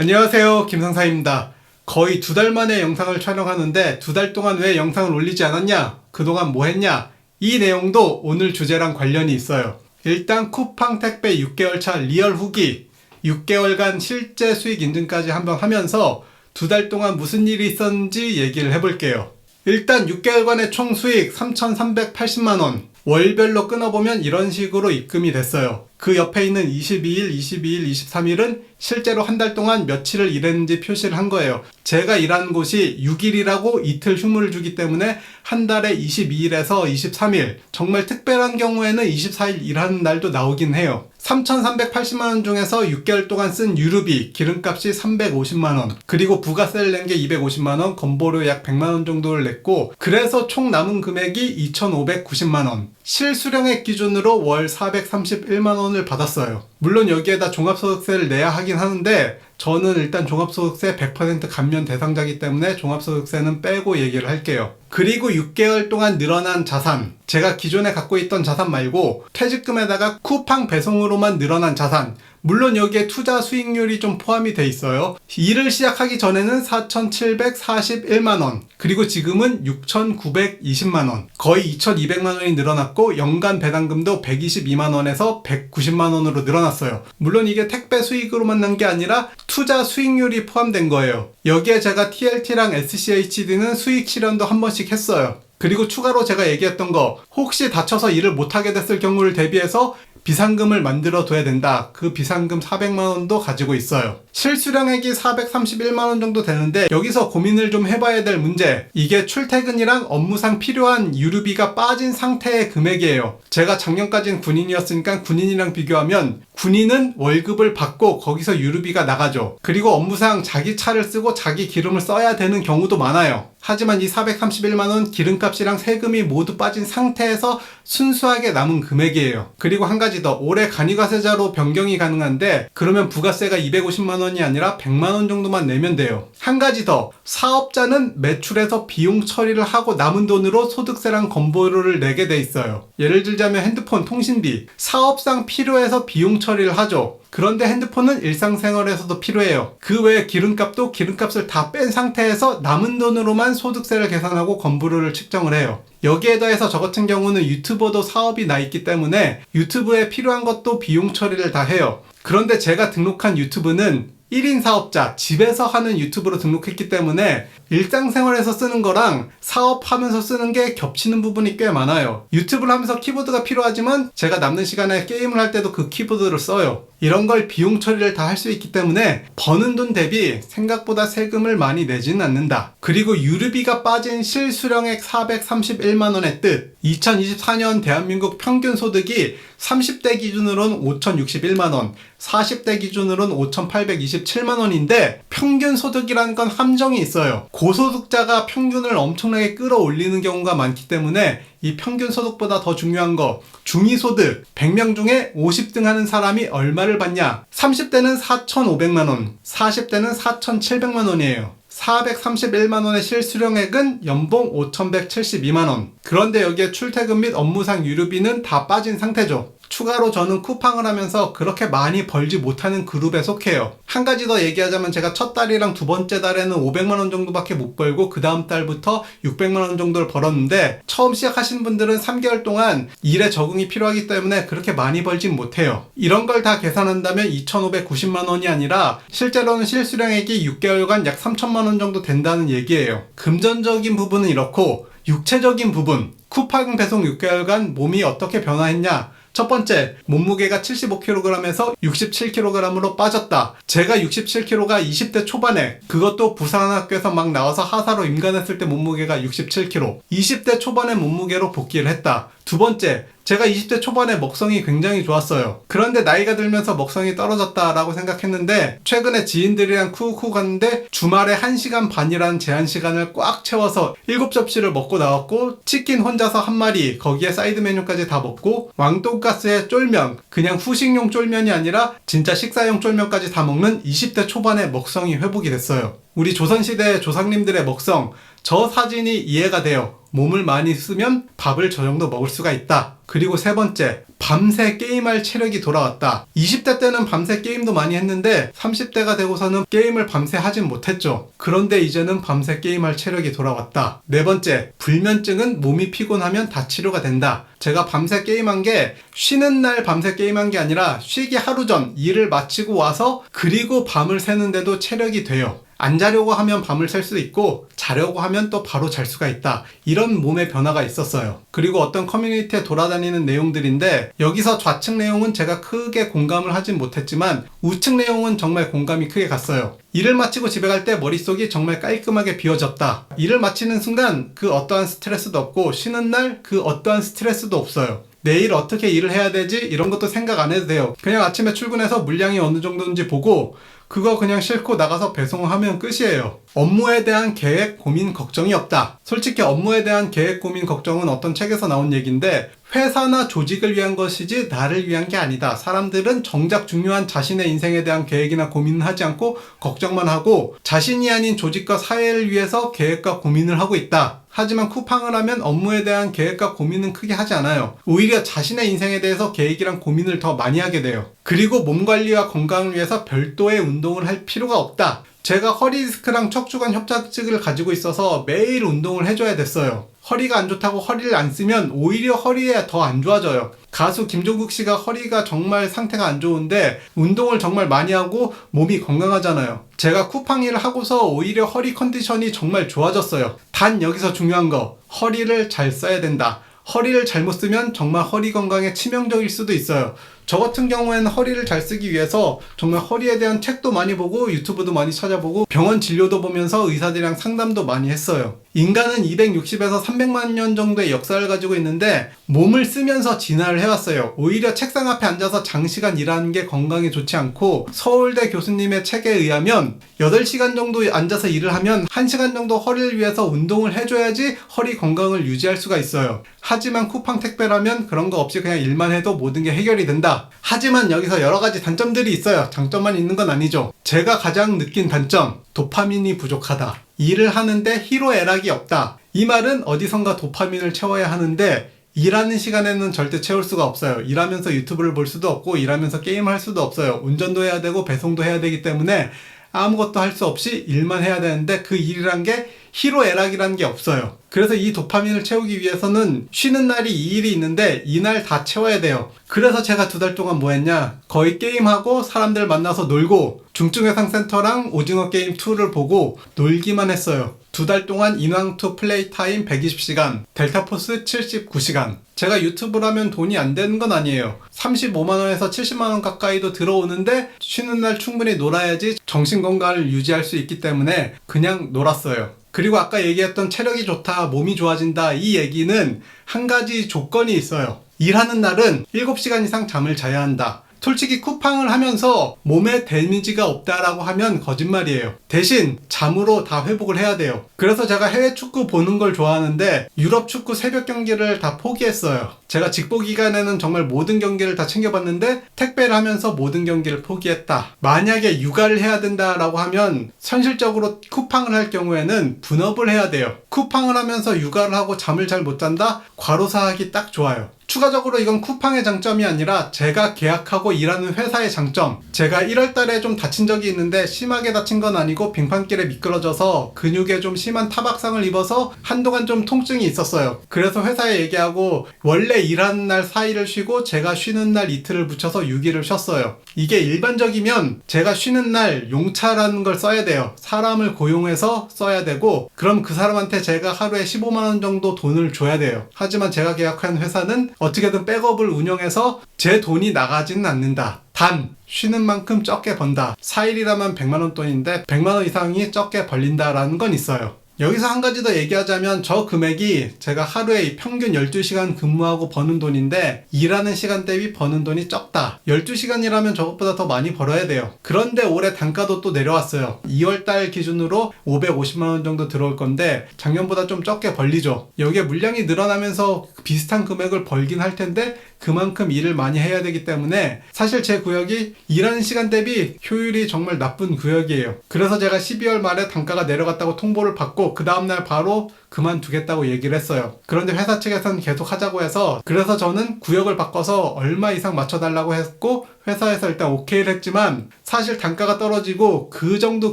안녕하세요. 김상사입니다. 거의 두 달 만에 영상을 촬영하는데 두 달 동안 왜 영상을 올리지 않았냐? 그동안 뭐 했냐? 이 내용도 오늘 주제랑 관련이 있어요. 일단 쿠팡 택배 6개월 차 리얼 후기 6개월간 실제 수익 인증까지 한번 하면서 두 달 동안 무슨 일이 있었는지 얘기를 해볼게요. 일단 6개월간의 총 수익 3,380만원. 월별로 끊어보면 이런 식으로 입금이 됐어요. 그 옆에 있는 22일, 22일, 23일은 실제로 한 달 동안 며칠을 일했는지 표시를 한 거예요. 제가 일한 곳이 6일이라고 이틀 휴무를 주기 때문에 한 달에 22일에서 23일, 정말 특별한 경우에는 24일 일하는 날도 나오긴 해요. 3,380만 원 중에서 6개월 동안 쓴 유류비, 기름값이 350만 원, 그리고 부가세를 낸 게 250만 원, 건보료 약 100만 원 정도를 냈고, 그래서 총 남은 금액이 2,590만 원. 실수령액 기준으로 월 431만 원을 받았어요. 물론 여기에다 종합소득세를 내야 하긴 하는데, 저는 일단 종합소득세 100% 감면 대상자기 때문에 종합소득세는 빼고 얘기를 할게요. 그리고 6개월 동안 늘어난 자산. 제가 기존에 갖고 있던 자산 말고 퇴직금에다가 쿠팡 배송으로만 늘어난 자산. 물론 여기에 투자 수익률이 좀 포함이 돼 있어요. 일을 시작하기 전에는 4,741만원. 그리고 지금은 6,920만원. 거의 2,200만원이 늘어났고 연간 배당금도 122만원에서 190만원으로 늘어났어요. 물론 이게 택배 수익으로만 난 게 아니라 투자 수익률이 포함된 거예요. 여기에 제가 TLT랑 SCHD는 수익 실현도 한 번씩 했어요. 그리고 추가로 제가 얘기했던 거 혹시 다쳐서 일을 못하게 됐을 경우를 대비해서 비상금을 만들어 둬야 된다. 그 비상금 400만 원도 가지고 있어요. 실수령액이 431만 원 정도 되는데 여기서 고민을 좀 해봐야 될 문제. 이게 출퇴근이랑 업무상 필요한 유류비가 빠진 상태의 금액이에요. 제가 작년까지는 군인이었으니까 군인이랑 비교하면 군인은 월급을 받고 거기서 유류비가 나가죠. 그리고 업무상 자기 차를 쓰고 자기 기름을 써야 되는 경우도 많아요. 하지만 이 431만원 기름값이랑 세금이 모두 빠진 상태에서 순수하게 남은 금액이에요. 그리고 한 가지 더, 올해 간이가세자로 변경이 가능한데, 그러면 부가세가 250만원이 아니라 100만원 정도만 내면 돼요. 한 가지 더, 사업자는 매출에서 비용 처리를 하고 남은 돈으로 소득세랑 건보료를 내게 돼 있어요. 예를 들자면 핸드폰, 통신비, 사업상 필요해서 비용 처리를 하죠. 그런데 핸드폰은 일상생활에서도 필요해요. 그 외에 기름값도 기름값을 다 뺀 상태에서 남은 돈으로만 소득세를 계산하고 건보료를 측정을 해요. 여기에 더해서 저 같은 경우는 유튜버도 사업이 나 있기 때문에 유튜브에 필요한 것도 비용 처리를 다 해요. 그런데 제가 등록한 유튜브는 1인 사업자, 집에서 하는 유튜브로 등록했기 때문에 일상생활에서 쓰는 거랑 사업하면서 쓰는 게 겹치는 부분이 꽤 많아요. 유튜브를 하면서 키보드가 필요하지만 제가 남는 시간에 게임을 할 때도 그 키보드를 써요. 이런 걸 비용 처리를 다 할 수 있기 때문에 버는 돈 대비 생각보다 세금을 많이 내지는 않는다. 그리고 유류비가 빠진 실수령액 431만원의 뜻. 2024년 대한민국 평균 소득이 30대 기준으로는 5,061만원, 40대 기준으로는 5,827만원인데 평균 소득이라는 건 함정이 있어요. 고소득자가 평균을 엄청나게 끌어올리는 경우가 많기 때문에 이 평균 소득보다 더 중요한 거 중위소득. 100명 중에 50등 하는 사람이 얼마를 받냐? 30대는 4,500만 원 40대는 4,700만 원이에요. 431만 원의 실수령액은 연봉 5,172만 원. 그런데 여기에 출퇴근 및 업무상 유류비는 다 빠진 상태죠 추가로 저는 쿠팡을 하면서 그렇게 많이 벌지 못하는 그룹에 속해요. 한 가지 더 얘기하자면 제가 첫 달이랑 두 번째 달에는 500만원 정도밖에 못 벌고 그 다음 달부터 600만원 정도를 벌었는데 처음 시작하시는 분들은 3개월 동안 일에 적응이 필요하기 때문에 그렇게 많이 벌진 못해요. 이런 걸 다 계산한다면 2,590만원이 아니라 실제로는 실수령액이 6개월간 약 3천만원 정도 된다는 얘기예요. 금전적인 부분은 이렇고 육체적인 부분 쿠팡 배송 6개월간 몸이 어떻게 변화했냐 첫 번째, 몸무게가 75kg에서 67kg으로 빠졌다. 제가 67kg가 20대 초반에 그것도 부산학교에서 막 나와서 하사로 임관했을 때 몸무게가 67kg. 20대 초반의 몸무게로 복귀를 했다. 두 번째, 제가 20대 초반에 먹성이 굉장히 좋았어요. 그런데 나이가 들면서 먹성이 떨어졌다라고 생각했는데 최근에 지인들이랑 쿠쿠 갔는데 주말에 1시간 반이라는 제한 시간을 꽉 채워서 7접시를 먹고 나왔고 치킨 혼자서 한 마리 거기에 사이드 메뉴까지 다 먹고 왕돈가스에 쫄면 그냥 후식용 쫄면이 아니라 진짜 식사용 쫄면까지 다 먹는 20대 초반의 먹성이 회복이 됐어요. 우리 조선시대 조상님들의 먹성 저 사진이 이해가 돼요. 몸을 많이 쓰면 밥을 저 정도 먹을 수가 있다. 그리고 세 번째, 밤새 게임할 체력이 돌아왔다. 20대 때는 밤새 게임도 많이 했는데 30대가 되고서는 게임을 밤새 하진 못했죠. 그런데 이제는 밤새 게임할 체력이 돌아왔다. 네 번째, 불면증은 몸이 피곤하면 다 치료가 된다. 제가 밤새 게임한 게 쉬는 날 밤새 게임한 게 아니라 쉬기 하루 전 일을 마치고 와서 그리고 밤을 새는데도 체력이 돼요. 안 자려고 하면 밤을 셀 수도 있고 자려고 하면 또 바로 잘 수가 있다. 이런 몸의 변화가 있었어요. 그리고 어떤 커뮤니티에 돌아다니는 내용들인데 여기서 좌측 내용은 제가 크게 공감을 하진 못했지만 우측 내용은 정말 공감이 크게 갔어요. 일을 마치고 집에 갈 때 머릿속이 정말 깔끔하게 비워졌다. 일을 마치는 순간 그 어떠한 스트레스도 없고 쉬는 날 그 어떠한 스트레스도 없어요. 내일 어떻게 일을 해야 되지? 이런 것도 생각 안 해도 돼요. 그냥 아침에 출근해서 물량이 어느 정도인지 보고 그거 그냥 싣고 나가서 배송하면 끝이에요. 업무에 대한 계획, 고민, 걱정이 없다. 솔직히 업무에 대한 계획, 고민, 걱정은 어떤 책에서 나온 얘기인데 회사나 조직을 위한 것이지 나를 위한 게 아니다. 사람들은 정작 중요한 자신의 인생에 대한 계획이나 고민은 하지 않고 걱정만 하고 자신이 아닌 조직과 사회를 위해서 계획과 고민을 하고 있다. 하지만 쿠팡을 하면 업무에 대한 계획과 고민은 크게 하지 않아요. 오히려 자신의 인생에 대해서 계획이랑 고민을 더 많이 하게 돼요. 그리고 몸 관리와 건강을 위해서 별도의 운동을 할 필요가 없다. 제가 허리 디스크랑 척추관 협착증을 가지고 있어서 매일 운동을 해줘야 됐어요. 허리가 안 좋다고 허리를 안 쓰면 오히려 허리에 더 안 좋아져요. 가수 김종국 씨가 허리가 정말 상태가 안 좋은데 운동을 정말 많이 하고 몸이 건강하잖아요. 제가 쿠팡 일을 하고서 오히려 허리 컨디션이 정말 좋아졌어요. 단 여기서 중요한 거 허리를 잘 써야 된다. 허리를 잘못 쓰면 정말 허리 건강에 치명적일 수도 있어요. 저 같은 경우에는 허리를 잘 쓰기 위해서 정말 허리에 대한 책도 많이 보고 유튜브도 많이 찾아보고 병원 진료도 보면서 의사들이랑 상담도 많이 했어요. 인간은 260에서 300만 년 정도의 역사를 가지고 있는데 몸을 쓰면서 진화를 해왔어요. 오히려 책상 앞에 앉아서 장시간 일하는 게 건강에 좋지 않고 서울대 교수님의 책에 의하면 8시간 정도 앉아서 일을 하면 1시간 정도 허리를 위해서 운동을 해줘야지 허리 건강을 유지할 수가 있어요. 하지만 쿠팡 택배라면 그런 거 없이 그냥 일만 해도 모든 게 해결이 된다. 하지만 여기서 여러 가지 단점들이 있어요. 장점만 있는 건 아니죠. 제가 가장 느낀 단점, 도파민이 부족하다. 일을 하는데 희로애락이 없다. 이 말은 어디선가 도파민을 채워야 하는데 일하는 시간에는 절대 채울 수가 없어요. 일하면서 유튜브를 볼 수도 없고 일하면서 게임할 수도 없어요. 운전도 해야 되고 배송도 해야 되기 때문에 아무것도 할 수 없이 일만 해야 되는데 그 일이란 게 희로애락이라는 게 없어요. 그래서 이 도파민을 채우기 위해서는 쉬는 날이 2일이 있는데 이날 다 채워야 돼요. 그래서 제가 두 달 동안 뭐 했냐? 거의 게임하고 사람들 만나서 놀고 중증해상센터랑 오징어 게임 2를 보고 놀기만 했어요. 두 달 동안 인왕2 플레이 타임 120시간, 델타포스 79시간. 제가 유튜브를 하면 돈이 안 되는 건 아니에요. 35만원에서 70만원 가까이도 들어오는데 쉬는 날 충분히 놀아야지 정신건강을 유지할 수 있기 때문에 그냥 놀았어요. 그리고 아까 얘기했던 체력이 좋다, 몸이 좋아진다, 이 얘기는 한 가지 조건이 있어요. 일하는 날은 7시간 이상 잠을 자야 한다. 솔직히 쿠팡을 하면서 몸에 데미지가 없다라고 하면 거짓말이에요. 대신 잠으로 다 회복을 해야 돼요. 그래서 제가 해외 축구 보는 걸 좋아하는데 유럽 축구 새벽 경기를 다 포기했어요. 제가 직보 기간에는 정말 모든 경기를 다 챙겨봤는데 택배를 하면서 모든 경기를 포기했다. 만약에 육아를 해야 된다라고 하면 현실적으로 쿠팡을 할 경우에는 분업을 해야 돼요. 쿠팡을 하면서 육아를 하고 잠을 잘 못 잔다? 과로사하기 딱 좋아요. 추가적으로 이건 쿠팡의 장점이 아니라 제가 계약하고 일하는 회사의 장점. 제가 1월 달에 좀 다친 적이 있는데 심하게 다친 건 아니고 빙판길에 미끄러져서 근육에 좀 심한 타박상을 입어서 한동안 좀 통증이 있었어요. 그래서 회사에 얘기하고 원래 일하는 날 4일을 쉬고 제가 쉬는 날 이틀을 붙여서 6일을 쉬었어요. 이게 일반적이면 제가 쉬는 날 용차라는 걸 써야 돼요. 사람을 고용해서 써야 되고 그럼 그 사람한테 제가 하루에 15만 원 정도 돈을 줘야 돼요. 하지만 제가 계약한 회사는 어떻게든 백업을 운영해서 제 돈이 나가지는 않는다. 단 쉬는 만큼 적게 번다. 4일이라면 100만 원 돈인데 100만 원 이상이 적게 벌린다라는 건 있어요. 여기서 한 가지 더 얘기하자면 저 금액이 제가 하루에 평균 12시간 근무하고 버는 돈인데 일하는 시간 대비 버는 돈이 적다. 12시간이라면 저것보다 더 많이 벌어야 돼요. 그런데 올해 단가도 또 내려왔어요. 2월 달 기준으로 550만 원 정도 들어올 건데 작년보다 좀 적게 벌리죠. 여기에 물량이 늘어나면서 비슷한 금액을 벌긴 할 텐데 그만큼 일을 많이 해야 되기 때문에 사실 제 구역이 일하는 시간 대비 효율이 정말 나쁜 구역이에요. 그래서 제가 12월 말에 단가가 내려갔다고 통보를 받고 그 다음날 바로 그만두겠다고 얘기를 했어요. 그런데 회사 측에서는 계속 하자고 해서 그래서 저는 구역을 바꿔서 얼마 이상 맞춰달라고 했고 회사에서 일단 오케이를 했지만 사실 단가가 떨어지고 그 정도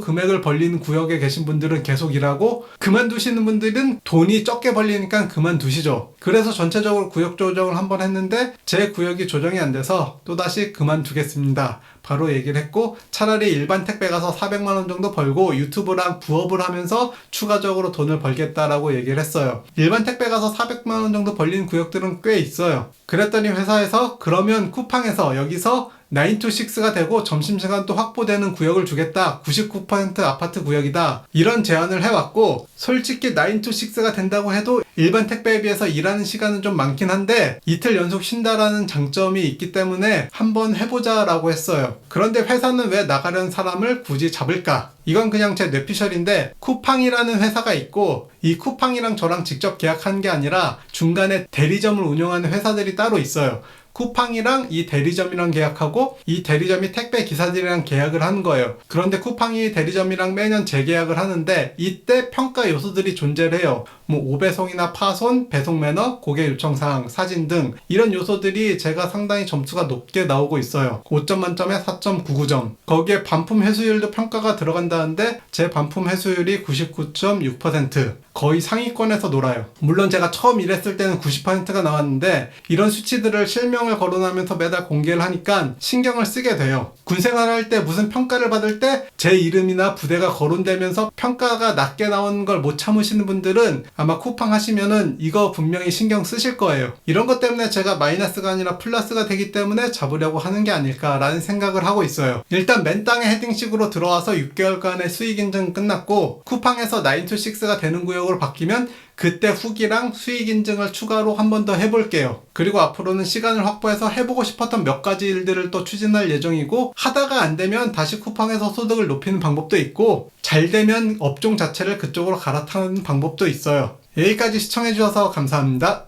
금액을 벌리는 구역에 계신 분들은 계속 일하고 그만두시는 분들은 돈이 적게 벌리니까 그만두시죠. 그래서 전체적으로 구역 조정을 한번 했는데 제 구역이 조정이 안 돼서 또다시 그만두겠습니다. 바로 얘기를 했고 차라리 일반 택배 가서 400만 원 정도 벌고 유튜브랑 부업을 하면서 추가적으로 돈을 벌겠다라고 얘기를 했어요. 일반 택배 가서 400만 원 정도 벌리는 구역들은 꽤 있어요. 그랬더니 회사에서 그러면 쿠팡에서 여기서 9 to 6가 되고 점심시간도 확보되는 구역을 주겠다. 99% 아파트 구역이다. 이런 제안을 해왔고, 솔직히 9 to 6가 된다고 해도 일반 택배에 비해서 일하는 시간은 좀 많긴 한데, 이틀 연속 쉰다라는 장점이 있기 때문에 한번 해보자 라고 했어요. 그런데 회사는 왜 나가려는 사람을 굳이 잡을까? 이건 그냥 제 뇌피셜인데, 쿠팡이라는 회사가 있고, 이 쿠팡이랑 저랑 직접 계약한 게 아니라 중간에 대리점을 운영하는 회사들이 따로 있어요. 쿠팡이랑 이 대리점이랑 계약하고 이 대리점이 택배 기사들이랑 계약을 하는 거예요. 그런데 쿠팡이 대리점이랑 매년 재계약을 하는데 이때 평가 요소들이 존재를 해요. 뭐 오배송이나 파손, 배송 매너, 고객 요청 사항, 사진 등 이런 요소들이 제가 상당히 점수가 높게 나오고 있어요. 5점 만점에 4.99점. 거기에 반품 회수율도 평가가 들어간다는데 제 반품 회수율이 99.6%. 거의 상위권에서 놀아요. 물론 제가 처음 일했을 때는 90%가 나왔는데 이런 수치들을 실명을 거론하면서 매달 공개를 하니까 신경을 쓰게 돼요. 군 생활할 때 무슨 평가를 받을 때 제 이름이나 부대가 거론되면서 평가가 낮게 나온 걸못 참으시는 분들은 아마 쿠팡 하시면은 이거 분명히 신경 쓰실 거예요. 이런 것 때문에 제가 마이너스가 아니라 플러스가 되기 때문에 잡으려고 하는 게 아닐까라는 생각을 하고 있어요. 일단 맨 땅에 헤딩식으로 들어와서 6개월간의 수익 인증 끝났고 쿠팡에서 9 to 6가 되는 구역으로 바뀌면 그때 후기랑 수익 인증을 추가로 한 번 더 해볼게요. 그리고 앞으로는 시간을 확보해서 해보고 싶었던 몇 가지 일들을 또 추진할 예정이고 하다가 안 되면 다시 쿠팡에서 소득을 높이는 방법도 있고 잘 되면 업종 자체를 그쪽으로 갈아타는 방법도 있어요. 여기까지 시청해주셔서 감사합니다.